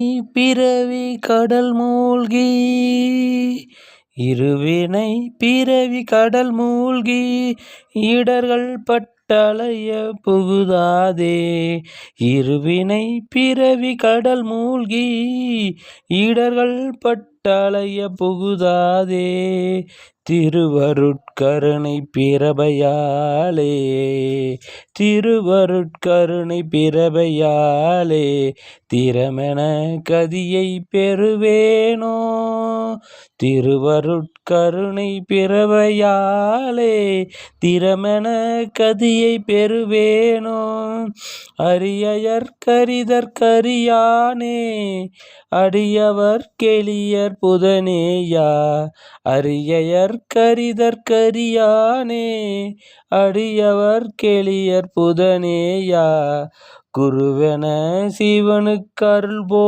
பிறவி கடல் மூழ்கி இருவினை பிறவி கடல் மூழ்கி இடர்கள் பட்டலைய புகுதாதே இருவினை பிறவி கடல் மூழ்கி இடர்கள் பட்டலையப் புகுதாதே திருவருட்கருணை பிரபையாலே திருவருட்கருணை பிரபையாலே திறமென கதியைப் பெறுவேனோ திருவருட்கருணை பிறவையாலே திறமென கதியைப் பெறுவேனோ அரியயர்க்கரிதற்கரியானே அடியவர் கெளியர் புதனேயா அரியற்கரிதற்கரியானே அடியவர் கெளியர் புதனேயா குருவென சிவனுக்கருள்போ